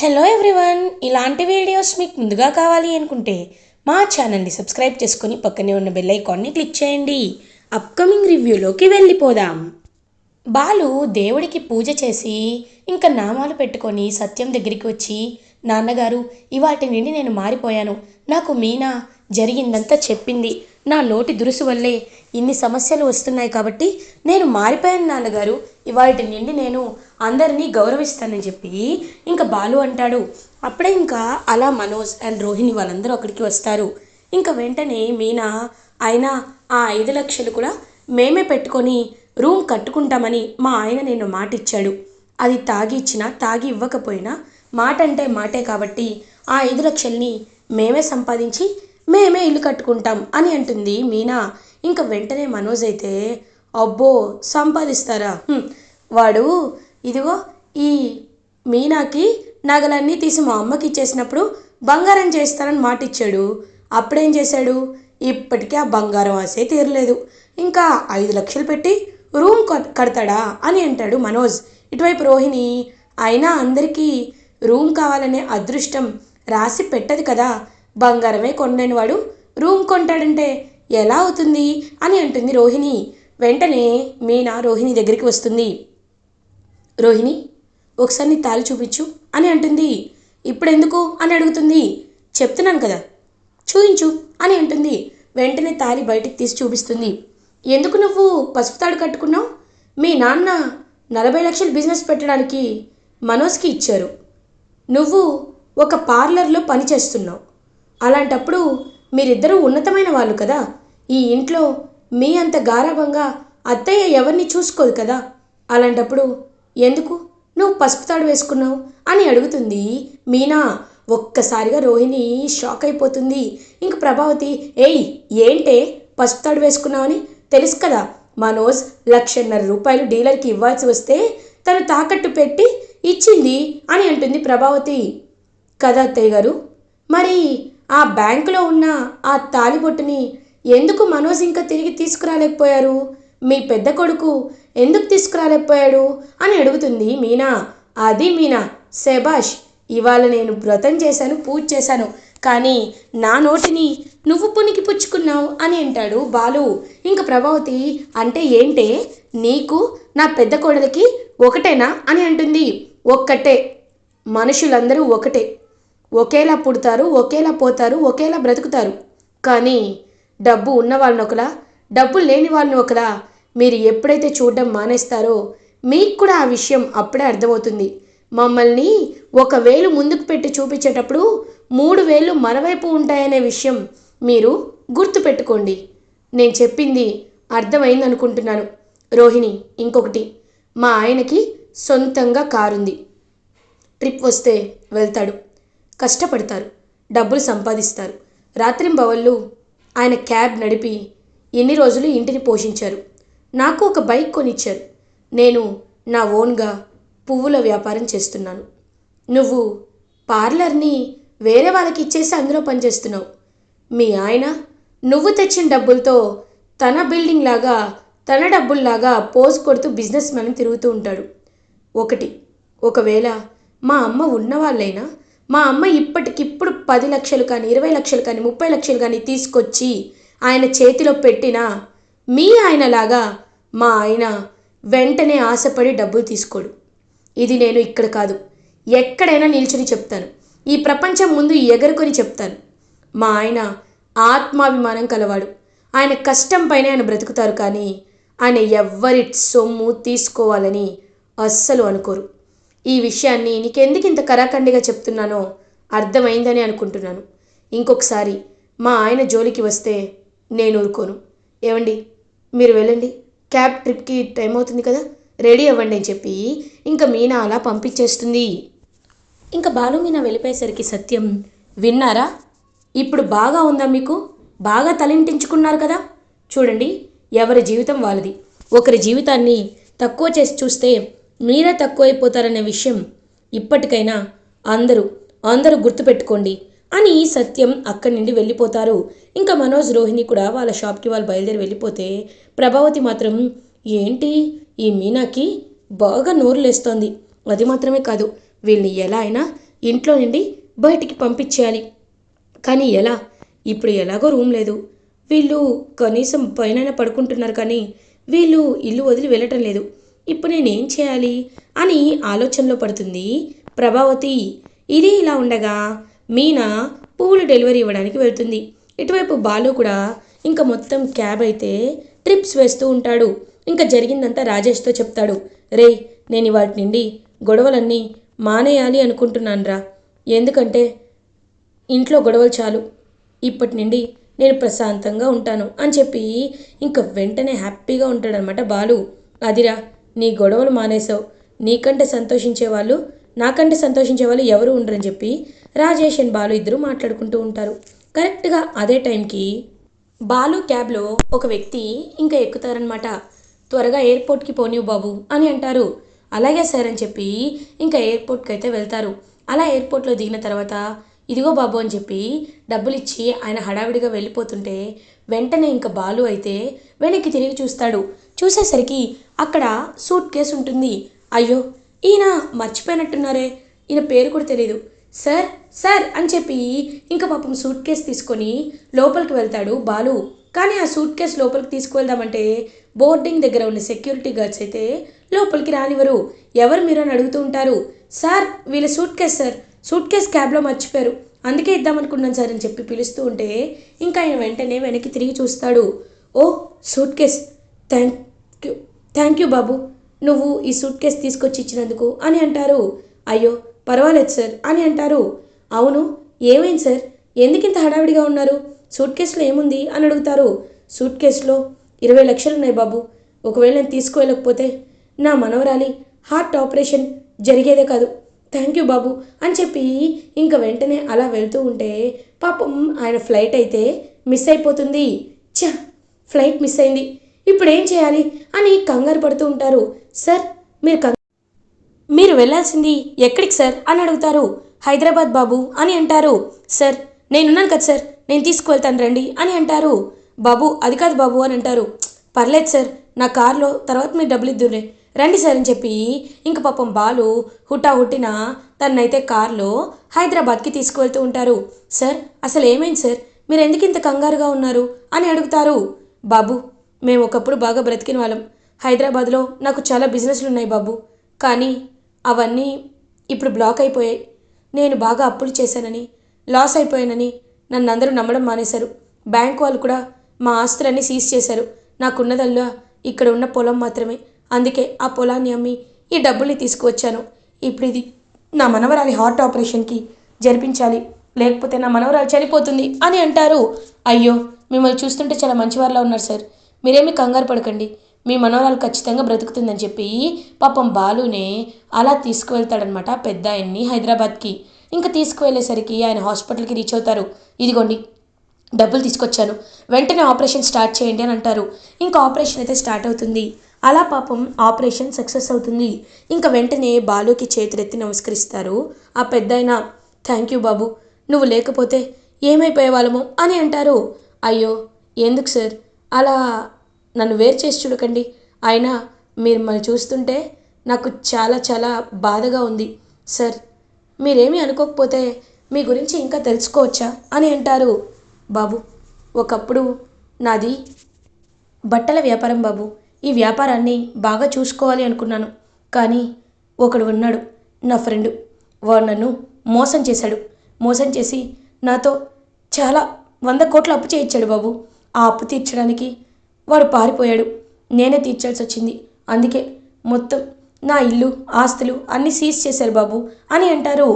Hello everyone ఇలాంటి videos మీకు ముందుగా కావాలి అనుకుంటే మా ఛానల్ని సబ్స్క్రైబ్ చేసుకుని పక్కనే ఉన్న బెల్ ఐకాన్ని క్లిక్ చేయండి. అప్కమింగ్ రివ్యూలోకి వెళ్ళిపోదాం. బాలు దేవుడికి పూజ చేసి ఇంకా నామాలు పెట్టుకొని సత్యం దగ్గరికి వచ్చి నాన్నగారు ఇవాటి నుండి నేను మారిపోయాను. నాకు మీనా జరిగిందంతా చెప్పింది. నా లోటి దురుసు వల్లే ఇన్ని సమస్యలు వస్తున్నాయి కాబట్టి నేను మారిపోయాను నాన్నగారు. ఇవాటి నుండి నేను అందరినీ గౌరవిస్తానని చెప్పి ఇంకా బాలు అంటాడు. అప్పుడే ఇంకా అలా మనోజ్ అండ్ రోహిణి వాళ్ళందరూ అక్కడికి వస్తారు. ఇంకా వెంటనే మీనా ఆయన ఆ ఐదు లక్షలు కూడా మేమే పెట్టుకొని రూమ్ కట్టుకుంటామని మా ఆయన నేను మాట ఇచ్చాడు అది తాగి ఇచ్చినా తాగి ఇవ్వకపోయినా మాట అంటే మాటే కాబట్టి ఆ ఐదు లక్షల్ని మేమే సంపాదించి మేమే ఇల్లు కట్టుకుంటాం అని అంటుంది మీనా. ఇంకా వెంటనే మనోజ్ అయితే అబ్బో సంపాదిస్తారా? వాడు ఇదిగో ఈ మీనాకి నగలన్నీ తీసి మా అమ్మకి ఇచ్చేసినప్పుడు బంగారం చేస్తానని మాట ఇచ్చాడు అప్పుడేం చేశాడు? ఇప్పటికీ ఆ బంగారం ఆసే తీరలేదు. ఇంకా ఐదు లక్షలు పెట్టి రూమ్ కడతాడా అని అంటాడు మనోజ్. ఇటువైపు రోహిణి అయినా అందరికీ రూమ్ కావాలనే అదృష్టం రాసి పెట్టదు కదా. బంగారమే కొనలేని వాడు రూమ్ కొంటాడంటే ఎలా అవుతుంది? అని అంటుంది రోహిణి. వెంటనే మీనా రోహిణి దగ్గరికి వస్తుంది. రోహిణి ఒకసారి నీ తాళి చూపించు అని అంటుంది. ఇప్పుడు ఎందుకు అని అడుగుతుంది. చెప్తున్నాను కదా. చూయించు అని అంటుంది. వెంటనే తాళి బయటికి తీసి చూపిస్తుంది. ఎందుకు నువ్వు పసుపు తాడు కట్టుకున్నావు? మీ నాన్న నలభై లక్షలు బిజినెస్ పెట్టడానికి మనోజ్కి ఇచ్చారు. నువ్వు ఒక పార్లర్లో పని చేస్తున్నావు. అలాంటప్పుడు మీరిద్దరూ ఉన్నతమైన వాళ్ళు కదా. ఈ ఇంట్లో మీ అంత గారాభంగా అత్తయ్య ఎవరిని చూసుకోదు కదా. అలాంటప్పుడు ఎందుకు నువ్వు పసుపు తాడు వేసుకున్నావు అని అడుగుతుంది మీనా. ఒక్కసారిగా రోహిణి షాక్ అయిపోతుంది. ఇంక ప్రభావతి ఏయ్ ఏంటే? పసుపు తాడు వేసుకున్నావని తెలుసు కదా మనోజ్ లక్షన్నర రూపాయలు డీలర్కి ఇవ్వాల్సి వస్తే తను తాకట్టు పెట్టి ఇచ్చింది అని అంటుంది ప్రభావతి. కదా అత్తయ్య గారు మరి ఆ బ్యాంకులో ఉన్న ఆ తాలిబొట్టుని ఎందుకు మనోజ్ ఇంకా తిరిగి తీసుకురాలేకపోయారు? మీ పెద్ద కొడుకు ఎందుకు తీసుకురాలేకపోయాడు? అని అడుగుతుంది మీనా. అది మీనా. శబాష్ ఇవాళ నేను వ్రతం చేశాను పూజ చేశాను కానీ నా నోటిని నువ్వు పునికి పుచ్చుకున్నావు అని అంటాడు బాలు. ఇంక ప్రభావతి అంటే ఏంటే? నీకు నా పెద్ద కోడలికి ఒకటేనా? అని అంటుంది. ఒక్కటే. మనుషులందరూ ఒకటే. ఒకేలా పుడతారు ఒకేలా పోతారు ఒకేలా బ్రతుకుతారు. కానీ డబ్బు ఉన్న వాళ్ళని ఒకలా డబ్బు లేని వాళ్ళని ఒకలా మీరు ఎప్పుడైతే చూడడం మానేస్తారో మీకు కూడా ఆ విషయం అప్పుడే అర్థమవుతుంది. మమ్మల్ని ఒక వేలు ముందుకు పెట్టి చూపించేటప్పుడు మూడు వేలు మనవైపు ఉంటాయనే విషయం మీరు గుర్తుపెట్టుకోండి. నేను చెప్పింది అర్థమైంది అనుకుంటున్నాను రోహిణి ఇంకొకటి మా ఆయనకి సొంతంగా కారుంది. ట్రిప్ వస్తే వెళ్తాడు. కష్టపడతారు డబ్బులు సంపాదిస్తారు. రాత్రింబవళ్ళు ఆయన క్యాబ్ నడిపి ఎన్ని రోజులు ఇంటిని పోషించారు? నాకు ఒక బైక్ కొనిచ్చారు. నేను నా ఓన్గా పువ్వుల వ్యాపారం చేస్తున్నాను. నువ్వు పార్లర్ని వేరే వాళ్ళకి ఇచ్చేసి అందులో పనిచేస్తున్నావు. మీ ఆయన నువ్వు తెచ్చిన డబ్బులతో తన బిల్డింగ్ లాగా తన డబ్బుల్లాగా పోజ్ కొడుతూ బిజినెస్ మ్యాన్ తిరుగుతూ ఉంటాడు. ఒకటి ఒకవేళ మా అమ్మ ఉన్నవాళ్ళైనా మా అమ్మ ఇప్పటికిప్పుడు పది లక్షలు కానీ ఇరవై లక్షలు కానీ ముప్పై లక్షలు కానీ తీసుకొచ్చి ఆయన చేతిలో పెట్టినా మీ ఆయనలాగా మా ఆయన వెంటనే ఆశపడి డబ్బులు తీసుకోడు. ఇది నేను ఇక్కడ కాదు. ఎక్కడైనా నిల్చుని చెప్తాను. ఈ ప్రపంచం ముందు ఎగరుకొని చెప్తాను. మా ఆయన ఆత్మాభిమానం కలవాడు. ఆయన కష్టం పైన ఆయన బ్రతుకుతారు కానీ ఆయన ఎవ్వరి సొమ్ము తీసుకోవాలని అస్సలు అనుకోరు. ఈ విషయాన్ని నీకెందుకు ఇంత కరాఖండిగా చెప్తున్నానో అర్థమైందని అనుకుంటున్నాను. ఇంకొకసారి మా ఆయన జోలికి వస్తే నేను ఊరుకోను. ఏమండి మీరు వెళ్ళండి. క్యాబ్ ట్రిప్కి టైం అవుతుంది కదా? రెడీ అవ్వండి అని చెప్పి ఇంకా మీనా అలా పంపించేస్తుంది. ఇంకా బాలు మీనా వెళ్ళిపోయేసరికి సత్యం విన్నారా? ఇప్పుడు బాగా ఉందా మీకు? బాగా తలింటించుకున్నారు కదా? చూడండి ఎవరి జీవితం వాళ్ళది. ఒకరి జీవితాన్ని తక్కువ చేసి చూస్తే మీరే తక్కువైపోతారనే విషయం ఇప్పటికైనా అందరూ అందరూ గుర్తుపెట్టుకోండి అని సత్యం అక్కడి నుండి వెళ్ళిపోతారు. ఇంకా మనోజ్ రోహిణి కూడా వాళ్ళ షాప్కి వాళ్ళు బయలుదేరి వెళ్ళిపోతే ప్రభావతి మాత్రం ఏంటి ఈ మీనాకి బాగా నోరు లేస్తోంది. అది మాత్రమే కాదు వీళ్ళని ఎలా అయినా ఇంట్లో నుండి బయటికి పంపించేయాలి. కానీ ఎలా? ఇప్పుడు ఎలాగో రూమ్ లేదు. వీళ్ళు కనీసం పైన పడుకుంటున్నారు కానీ వీళ్ళు ఇల్లు వదిలి వెళ్ళటం లేదు. ఇప్పుడు నేనేం చేయాలి? అని ఆలోచనలో పడుతుంది ప్రభావతి. ఇది ఇలా ఉండగా మీనా పువ్వులు డెలివరీ ఇవ్వడానికి వెళ్తుంది. ఇటువైపు బాలు కూడా ఇంకా మొత్తం క్యాబ్ అయితే ట్రిప్స్ వేస్తూ ఉంటాడు. ఇంకా జరిగిందంతా రాజేష్తో చెప్తాడు. రే నేను వాటి నుండి గొడవలన్నీ మానేయాలి అనుకుంటున్నానురా. ఎందుకంటే ఇంట్లో గొడవలు చాలు. ఇప్పటి నుండి నేను ప్రశాంతంగా ఉంటాను అని చెప్పి ఇంకా వెంటనే హ్యాపీగా ఉంటాడనమాట బాలు. అదిరా నీ గొడవలు మానేసావు నీకంటే సంతోషించే వాళ్ళు నాకంటే సంతోషించే వాళ్ళు ఎవరు ఉండరని చెప్పి రాజేష్ అండ్ బాలు ఇద్దరు మాట్లాడుకుంటూ ఉంటారు. కరెక్ట్గా అదే టైంకి బాలు క్యాబ్లో ఒక వ్యక్తి ఇంకా ఎక్కుతారనమాట త్వరగా ఎయిర్పోర్ట్కి పోనీవు బాబు అని అంటారు. అలాగే సార్ అని చెప్పి ఇంకా ఎయిర్పోర్ట్కి అయితే వెళ్తారు. అలా ఎయిర్పోర్ట్లో దిగిన తర్వాత ఇదిగో బాబు అని చెప్పి డబ్బులు ఇచ్చి ఆయన హడావిడిగా వెళ్ళిపోతుంటే వెంటనే ఇంకా బాలు అయితే వెనక్కి తిరిగి చూస్తాడు. చూసేసరికి అక్కడ సూట్ కేసు ఉంటుంది. అయ్యో ఈయన మర్చిపోయినట్టున్నారే. ఈయన పేరు కూడా తెలియదు సార్ సార్ అని చెప్పి ఇంకా పాపం సూట్ కేసు తీసుకొని లోపలికి వెళ్తాడు బాలు. కానీ ఆ సూట్ కేసు లోపలికి తీసుకువెళ్దామంటే బోర్డింగ్ దగ్గర ఉన్న సెక్యూరిటీ గార్డ్స్ అయితే లోపలికి రానివ్వరు. ఎవరు మీరు అని అడుగుతూ ఉంటారు. సార్ వీళ్ళ suitcase sir. Suitcase క్యాబ్లో మర్చిపోయారు. అందుకే ఇద్దామనుకున్నాను సార్ అని చెప్పి పిలుస్తూ ఉంటే ఇంకా ఆయన వెంటనే వెనక్కి తిరిగి చూస్తాడు. ఓ suitcase. Thank you thank you బాబు. నువ్వు ఈ సూట్ కేస్ తీసుకొచ్చి ఇచ్చినందుకు అని అంటారు. అయ్యో పర్వాలేదు సార్ అని అంటారు. అవును ఏమైంది సార్? ఎందుకు ఇంత హడావిడిగా ఉన్నారు? సూట్ కేసులో ఏముంది అని అడుగుతారు. సూట్ కేసులో ఇరవై లక్షలు ఉన్నాయి బాబు. ఒకవేళ నేను తీసుకువెళ్ళకపోతే నా మనవరాలి హార్ట్ ఆపరేషన్ జరిగేదే కాదు. థ్యాంక్ యూ బాబు అని చెప్పి ఇంకా వెంటనే అలా వెళ్తూ ఉంటే పాపం ఆయన ఫ్లైట్ అయితే మిస్ అయిపోతుంది. చ ఫ్లైట్ మిస్ అయింది. ఇప్పుడు ఏం చేయాలి అని కంగారు పడుతూ ఉంటారు. సార్ మీరు కంగ మీరు వెళ్ళాల్సింది ఎక్కడికి సార్ అని అడుగుతారు. హైదరాబాద్ బాబు అని అంటారు. సార్ నేనున్నాను కదా సార్ నేను తీసుకువెళ్తాను రండి అని అంటారు. బాబు అది కాదు బాబు అని అంటారు. పర్లేదు సార్ నా కారులో తర్వాత మీరు డబ్బులు ఇద్దురే రండి సార్ అని చెప్పి ఇంక పాపం బాలు హుటా హుట్టిన తన్నైతే కారులో హైదరాబాద్కి తీసుకువెళ్తూ ఉంటారు. సార్ అసలు ఏమైంది సార్ మీరు ఎందుకు ఇంత కంగారుగా ఉన్నారు అని అడుగుతారు. బాబు మేము ఒకప్పుడు బాగా బ్రతికిన వాళ్ళం. హైదరాబాద్లో నాకు చాలా బిజినెస్లు ఉన్నాయి బాబు. కానీ అవన్నీ ఇప్పుడు బ్లాక్ అయిపోయాయి. నేను బాగా అప్పులు చేశానని లాస్ అయిపోయానని నన్ను అందరూ నమ్మడం మానేశారు. బ్యాంక్ వాళ్ళు కూడా మా ఆస్తులన్నీ సీజ్ చేశారు. నాకున్నదల్లా ఇక్కడ ఉన్న పొలం మాత్రమే. అందుకే ఆ పొలాన్ని అమ్మి ఈ డబ్బుల్ని తీసుకువచ్చాను. ఇప్పుడు ఇది నా మనవరాలి హార్ట్ ఆపరేషన్కి జరిపించాలి. లేకపోతే నా మనవరాలు చనిపోతుంది అని అంటారు. అయ్యో మిమ్మల్ని చూస్తుంటే చాలా మంచివారిలా ఉన్నారు సార్. మీరేమి కంగారు పడకండి. మీ మనవరాలు ఖచ్చితంగా బ్రతుకుతుందని చెప్పి పాపం బాలునే అలా తీసుకువెళ్తాడనమాట పెద్ద ఆయన్ని హైదరాబాద్కి. ఇంకా తీసుకువెళ్ళేసరికి ఆయన హాస్పిటల్కి రీచ్ అవుతారు. ఇదిగోండి డబ్బులు తీసుకొచ్చాను. వెంటనే ఆపరేషన్ స్టార్ట్ చేయండి అని అంటారు. ఇంకా ఆపరేషన్ అయితే స్టార్ట్ అవుతుంది. అలా పాపం ఆపరేషన్ సక్సెస్ అవుతుంది. ఇంకా వెంటనే బాలుకి చేతులెత్తి నమస్కరిస్తారు. ఆ పెద్దాయన థ్యాంక్ యూ బాబు నువ్వు లేకపోతే ఏమైపోయే వాళ్ళము అని అంటారు. అయ్యో ఎందుకు సార్? అలా నన్ను వేరు చేసి చూడకండి. అయినా మీరు మళ్ళీ చూస్తుంటే నాకు చాలా చాలా బాధగా ఉంది. సార్ మీరేమీ అనుకోకపోతే మీ గురించి ఇంకా తెలుసుకోవచ్చా అని అంటారు బాబు. ఒకప్పుడు నాది బట్టల వ్యాపారం బాబు. ఈ వ్యాపారాన్ని బాగా చూసుకోవాలి అనుకున్నాను. కానీ ఒకడు ఉన్నాడు నా ఫ్రెండు. వాడు నన్ను మోసం చేశాడు. మోసం చేసి నాతో చాలా వంద కోట్లు అప్పు చేయించాడు బాబు. ఆ అప్పు తీర్చడానికి. వాడు పారిపోయాడు. నేనే తీర్చాల్సి వచ్చింది అందుకే మొత్తం నా ఇల్లు ఆస్తులు అన్నీ సీజ్ చేశారు బాబు అని అంటారు.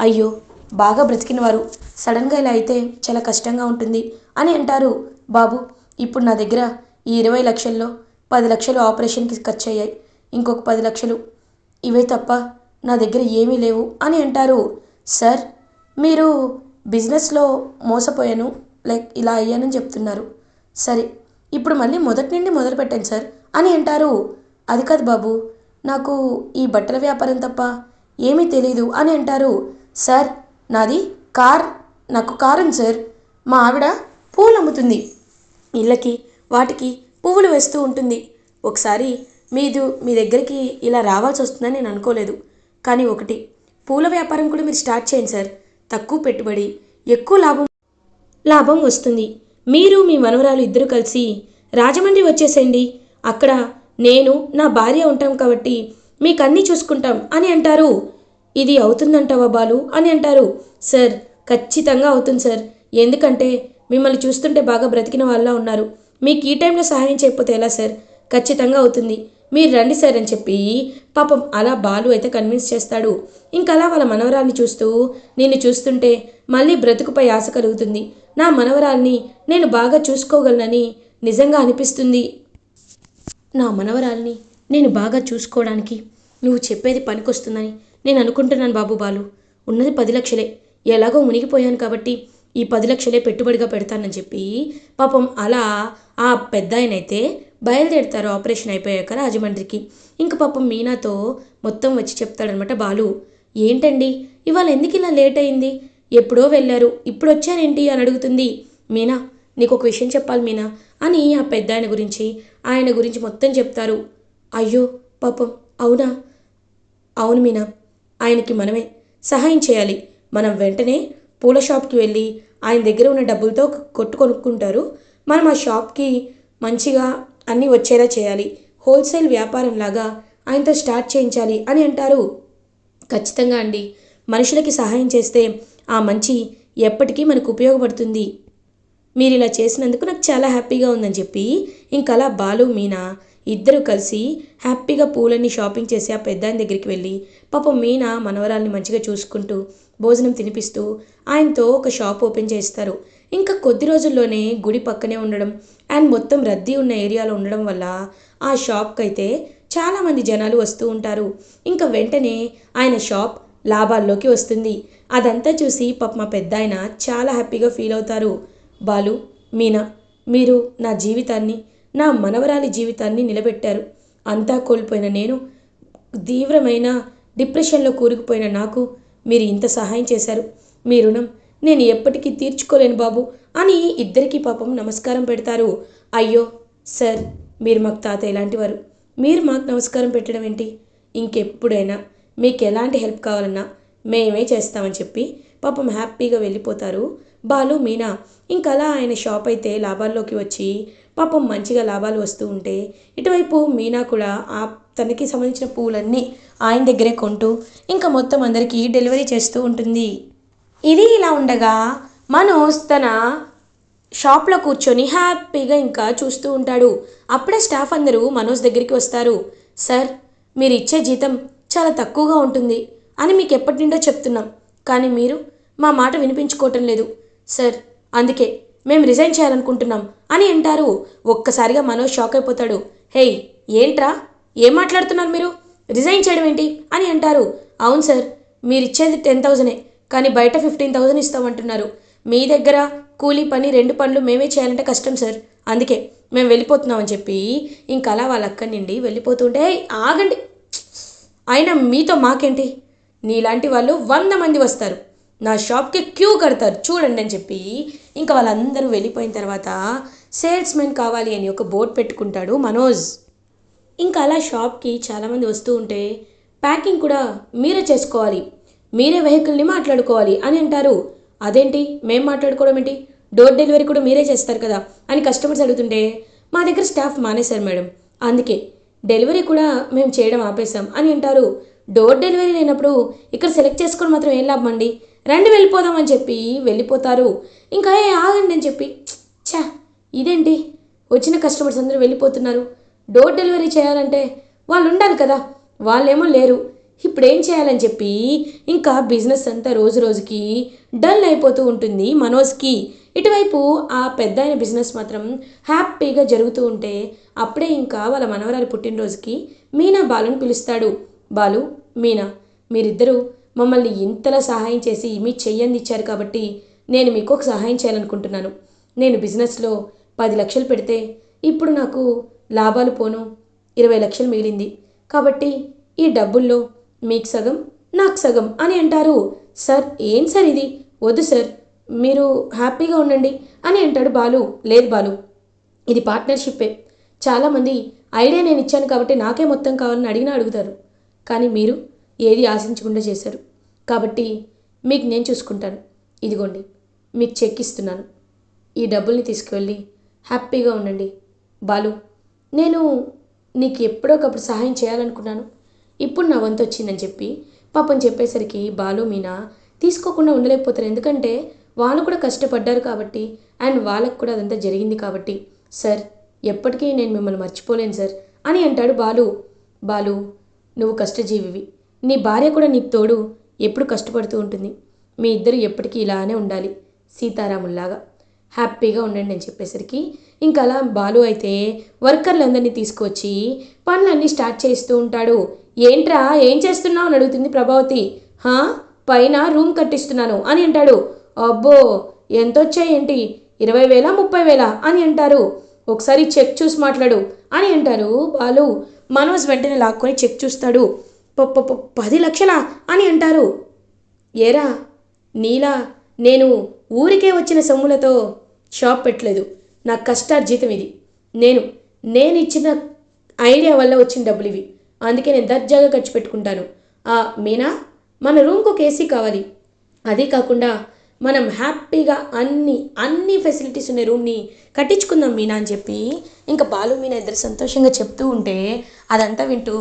అయ్యో బాగా బ్రతికిన వారు సడన్గా ఇలా అయితే చాలా కష్టంగా ఉంటుంది అని అంటారు. బాబు ఇప్పుడు నా దగ్గర ఈ ఇరవై లక్షల్లో పది లక్షలు ఆపరేషన్కి ఖర్చు అయ్యాయి ఇంకొక పది లక్షలు ఇవే తప్ప నా దగ్గర ఏమీ లేవు అని అంటారు. సార్ మీరు బిజినెస్లో మోసపోయాను లైక్ ఇలా అయ్యానని చెప్తున్నారు. సరే ఇప్పుడు మళ్ళీ మొదటి నుండి మొదలు పెట్టండి సార్. అని అంటారు. అది కాదు బాబు నాకు ఈ బట్టల వ్యాపారం తప్ప ఏమీ తెలియదు అని అంటారు. సార్ నాది కార్ నాకు కార్ ఉంది సార్. మా ఆవిడ పూలు అమ్ముతుంది. ఇళ్ళకి వాటికి పువ్వులు వేస్తూ ఉంటుంది. ఒకసారి మీదు మీ దగ్గరికి ఇలా రావాల్సి వస్తుందని నేను అనుకోలేదు. కానీ ఒకటి పూల వ్యాపారం కూడా మీరు స్టార్ట్ చేయండి సార్. తక్కువ పెట్టుబడి ఎక్కువ లాభం లాభం వస్తుంది. మీరు మీ మనవరాలు ఇద్దరు కలిసి రాజమండ్రి వచ్చేసేయండి. అక్కడ నేను నా భార్య ఉంటాం కాబట్టి మీకు అన్నీ చూసుకుంటాం అని అంటారు. ఇది అవుతుందంటావా బాలు అని అంటారు. సార్ ఖచ్చితంగా అవుతుంది సార్. ఎందుకంటే మిమ్మల్ని చూస్తుంటే బాగా బ్రతికిన వాళ్ళ ఉన్నారు. మీకు ఈ టైంలో సహాయం చేయకపోతే ఎలా సార్? ఖచ్చితంగా అవుతుంది. మీరు రండి సార్ అని చెప్పి పాపం అలా బాలు అయితే కన్విన్స్ చేస్తాడు. ఇంకా అలా వాళ్ళ మనవరాల్ని చూస్తూ నిన్ను చూస్తుంటే మళ్ళీ బ్రతుకుపై ఆశ కలుగుతుంది. నా మనవరాల్ని నేను బాగా చూసుకోగలనని నిజంగా అనిపిస్తుంది. నా మనవరాల్ని నేను బాగా చూసుకోవడానికి నువ్వు చెప్పేది పనికొస్తుందని నేను అనుకుంటున్నాను బాబు బాలు. ఉన్నది పది లక్షలే. ఎలాగో మునిగిపోయాను కాబట్టి ఈ పది లక్షలే పెట్టుబడిగా పెడతానని చెప్పి పాపం అలా ఆ పెద్ద ఆయనైతే బయలుదేరుతారు ఆపరేషన్ అయిపోయాక రాజమండ్రికి. ఇంక పాపం మీనాతో మొత్తం వచ్చి చెప్తాడనమాట బాలు. ఏంటండి? ఇవాళ ఎందుకు ఇలా లేట్ అయింది? ఎప్పుడో వెళ్ళారు. ఇప్పుడు వచ్చారేంటి అని అడుగుతుంది. మీనా నీకు ఒక విషయం చెప్పాలి మీనా అని ఆ పెద్ద ఆయన గురించి ఆయన గురించి మొత్తం చెప్తారు. అయ్యో పాపం అవునా? అవును మీనా ఆయనకి మనమే సహాయం చేయాలి. మనం వెంటనే పూల షాప్కి వెళ్ళి ఆయన దగ్గర ఉన్న డబ్బులతో కొట్టు కొనుక్కుంటారు మనం ఆ షాప్కి మంచిగా అన్నీ వచ్చేలా చేయాలి. హోల్సేల్ వ్యాపారం లాగా ఆయనతో స్టార్ట్ చేయించాలి అని అంటారు. ఖచ్చితంగా అండి. మనుషులకి సహాయం చేస్తే ఆ మంచి ఎప్పటికీ మనకు ఉపయోగపడుతుంది. మీరు ఇలా చేసినందుకు నాకు చాలా హ్యాపీగా ఉందని చెప్పి ఇంకలా బాలు మీనా ఇద్దరు కలిసి హ్యాపీగా పూలన్నీ షాపింగ్ చేసి ఆ పెద్ద దగ్గరికి వెళ్ళి పాపం మీనా మనవరాల్ని మంచిగా చూసుకుంటూ భోజనం తినిపిస్తూ ఆయనతో ఒక షాప్ ఓపెన్ చేస్తారు. ఇంకా కొద్ది రోజుల్లోనే గుడి పక్కనే ఉండడం అండ్ మొత్తం రద్దీ ఉన్న ఏరియాలో ఉండడం వల్ల ఆ షాప్కి అయితే చాలామంది జనాలు వస్తూ ఉంటారు. ఇంకా వెంటనే ఆయన షాప్ లాభాల్లోకి వస్తుంది. అదంతా చూసి పాప మా పెద్ద ఆయన చాలా హ్యాపీగా ఫీల్ అవుతారు. బాలు మీనా మీరు నా జీవితాన్ని నా మనవరాలి జీవితాన్ని నిలబెట్టారు. అంతా కోల్పోయిన నేను తీవ్రమైన డిప్రెషన్లో కూరుకుపోయిన నాకు మీరు ఇంత సహాయం చేశారు. మీ రుణం నేను ఎప్పటికీ తీర్చుకోలేను బాబు అని ఇద్దరికీ పాపం నమస్కారం పెడతారు. అయ్యో సార్ మీరు మాకు తాత ఎలాంటివారు మీరు మాకు నమస్కారం పెట్టడం ఏంటి? ఇంకెప్పుడైనా మీకు ఎలాంటి హెల్ప్ కావాలన్నా మేమే చేస్తామని చెప్పి పాపం హ్యాపీగా వెళ్ళిపోతారు. బాలు మీనా ఇంకలా ఆయన షాప్ అయితే లాభాల్లోకి వచ్చి పాపం మంచిగా లాభాలు వస్తూ ఉంటే ఇటువైపు మీనా కూడా ఆ తనకి సంబంధించిన పూలన్నీ ఆయన దగ్గరే కొంటూ ఇంకా మొత్తం అందరికీ డెలివరీ చేస్తూ ఉంటుంది. ఇది ఇలా ఉండగా మనోజ్ తన షాప్లో కూర్చొని హ్యాపీగా ఇంకా చూస్తూ ఉంటాడు. అప్పుడే స్టాఫ్ అందరూ మనోజ్ దగ్గరికి వస్తారు. సార్ మీరు ఇచ్చే జీతం చాలా తక్కువగా ఉంటుంది అని మీకు ఎప్పటి నుండో చెప్తున్నాం. కానీ మీరు మా మాట వినిపించుకోవటం లేదు. సార్ అందుకే మేము రిజైన్ చేయాలనుకుంటున్నాం అని అంటారు. ఒక్కసారిగా మనోజ్ షాక్ అయిపోతాడు. హేయ్ ఏంట్రా? ఏం మాట్లాడుతున్నారు మీరు? రిజైన్ చేయడం ఏంటి? అని అంటారు. అవును సార్ మీరు ఇచ్చేది టెన్ థౌజండే కానీ బయట ఫిఫ్టీన్ థౌజండ్ ఇస్తామంటున్నారు. మీ దగ్గర కూలీ పని రెండు పనులు మేమే చేయాలంటే కష్టం సార్. అందుకే మేము వెళ్ళిపోతున్నామని చెప్పి ఇంకా అలా వాళ్ళ అక్కడి నుండి వెళ్ళిపోతుంటే ఆగండి అయినా మీతో మాకేంటి? నీలాంటి వాళ్ళు వంద మంది వస్తారు. నా షాప్కి క్యూ కడతారు. చూడండి అని చెప్పి ఇంకా వాళ్ళందరూ వెళ్ళిపోయిన తర్వాత సేల్స్మెన్ కావాలి అని ఒక బోర్డు పెట్టుకుంటాడు మనోజ్. ఇంకా అలా షాప్కి చాలామంది వస్తూ ఉంటే ప్యాకింగ్ కూడా మీరే చేసుకోవాలి. మీరే వెహికల్ని మాట్లాడుకోవాలి అని అంటారు. అదేంటి? మేం మాట్లాడుకోవడం ఏంటి? డోర్ డెలివరీ కూడా మీరే చేస్తారు కదా అని కస్టమర్స్ అడుగుతుంటే మా దగ్గర స్టాఫ్ మానేశారు మేడం. అందుకే డెలివరీ కూడా మేము చేయడం ఆపేశాం అని అంటారు. డోర్ డెలివరీ లేనప్పుడు ఇక్కడ సెలెక్ట్ చేసుకొని మాత్రం ఏం లాభం అండి? రండి వెళ్ళిపోదాం అని చెప్పి వెళ్ళిపోతారు. ఇంకా ఏ ఆగండి అని చెప్పి ఛా ఇదేంటి? వచ్చిన కస్టమర్స్ అందరూ వెళ్ళిపోతున్నారు. డోర్ డెలివరీ చేయాలంటే వాళ్ళు ఉండాలి కదా వాళ్ళేమో లేరు. ఇప్పుడు ఏం చేయాలని చెప్పి ఇంకా బిజినెస్ అంతా రోజు రోజుకి డల్ అయిపోతూ ఉంటుంది మనోజ్కి. ఇటువైపు ఆ పెద్ద బిజినెస్ మాత్రం హ్యాపీగా జరుగుతూ ఉంటే అప్పుడే ఇంకా వాళ్ళ మనవరాలు పుట్టినరోజుకి మీనా బాలుని పిలుస్తాడు. బాలు మీనా మీరిద్దరూ మమ్మల్ని ఇంతలా సహాయం చేసి మీ చెయ్యంది ఇచ్చారు కాబట్టి నేను మీకు ఒక సహాయం చేయాలనుకుంటున్నాను. నేను బిజినెస్లో పది లక్షలు పెడితే ఇప్పుడు నాకు లాభాలు పోను. ఇరవై లక్షలు మిగిలింది. కాబట్టి ఈ డబ్బుల్లో మీకు సగం నాకు సగం అని అంటారు. సార్ ఏం సార్ ఇది? వద్దు సార్. మీరు హ్యాపీగా ఉండండి అని అంటాడు బాలు. లేదు బాలు ఇది పార్ట్నర్షిప్పే. చాలామంది ఐడియా నేను ఇచ్చాను కాబట్టి నాకే మొత్తం కావాలని అడిగినా అడుగుతారు. కానీ మీరు ఏది ఆశించకుండా చేశారు. కాబట్టి మీకు నేను చూసుకుంటాను. ఇదిగోండి మీకు చెక్ ఇస్తున్నాను. ఈ డబ్బుల్ని తీసుకువెళ్ళి హ్యాపీగా ఉండండి. బాలు నేను నీకు ఎప్పుడోకప్పుడు సహాయం చేయాలనుకున్నాను. ఇప్పుడు నా వంతు వచ్చిందని చెప్పి పాపం చెప్పేసరికి బాలు మీనా తీసుకోకుండా ఉండలేకపోతారు. ఎందుకంటే వాళ్ళు కూడా కష్టపడ్డారు కాబట్టి అండ్ వాళ్ళకు కూడా అదంతా జరిగింది కాబట్టి సార్ ఎప్పటికీ నేను మిమ్మల్ని మర్చిపోలేను సార్ అని అంటాడు బాలు. బాలు నువ్వు కష్టజీవివి. నీ భార్య కూడా నీకు తోడు ఎప్పుడు కష్టపడుతూ ఉంటుంది. మీ ఇద్దరు ఎప్పటికీ ఇలానే ఉండాలి సీతారాముల్లాగా. హ్యాపీగా ఉండండి అని చెప్పేసరికి ఇంకా అలా బాలు అయితే వర్కర్లందరినీ తీసుకొచ్చి పనులన్నీ స్టార్ట్ చేస్తూ ఉంటాడు. ఏంట్రా ఏం చేస్తున్నావు? అని అడుగుతుంది ప్రభావతి. హా పైన రూమ్ కట్టిస్తున్నాను అని అంటాడు. అబ్బో ఎంత వచ్చాయేంటి ఇరవై వేల ముప్పై వేల అని అంటారు. ఒకసారి చెక్ చూసి మాట్లాడు అని అంటారు బాలు. మనోజ్ వెంటనే లాక్కొని చెక్ చూస్తాడు. పది లక్షలా అని అంటారు. ఏరా నీలా? నేను ఊరికే వచ్చిన సొమ్ములతో షాప్ పెట్టలేదు. నా కష్టార్జితం ఇది. నేను నేను ఇచ్చిన ఐడియా వల్ల వచ్చిన డబ్బులు ఇవి అందుకే నేను దర్జాగా ఖర్చు పెట్టుకుంటాను. మీనా మన రూమ్కి ఒక ఏసీ కావాలి. అదే కాకుండా మనం హ్యాపీగా అన్ని అన్ని ఫెసిలిటీస్ ఉన్న రూమ్ని కట్టించుకుందాం మీనా అని చెప్పి ఇంకా బాలు మీనా ఇద్దరు సంతోషంగా చెప్తూ ఉంటే అదంతా వింటూ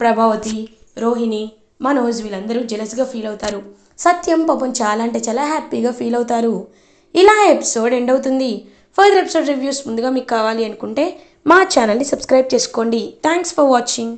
ప్రభావతి రోహిణి మనోజ్ వీళ్ళందరూ జెలస్గా ఫీల్ అవుతారు. సత్యం పాపం చాలా అంటే చాలా హ్యాపీగా ఫీల్ అవుతారు. ఇలా ఎపిసోడ్ ఎండ్ అవుతుంది. ఫర్దర్ ఎపిసోడ్ రివ్యూస్ ముందుగా మీకు కావాలి అనుకుంటే మా ఛానల్ని సబ్స్క్రైబ్ చేసుకోండి. Thanks for watching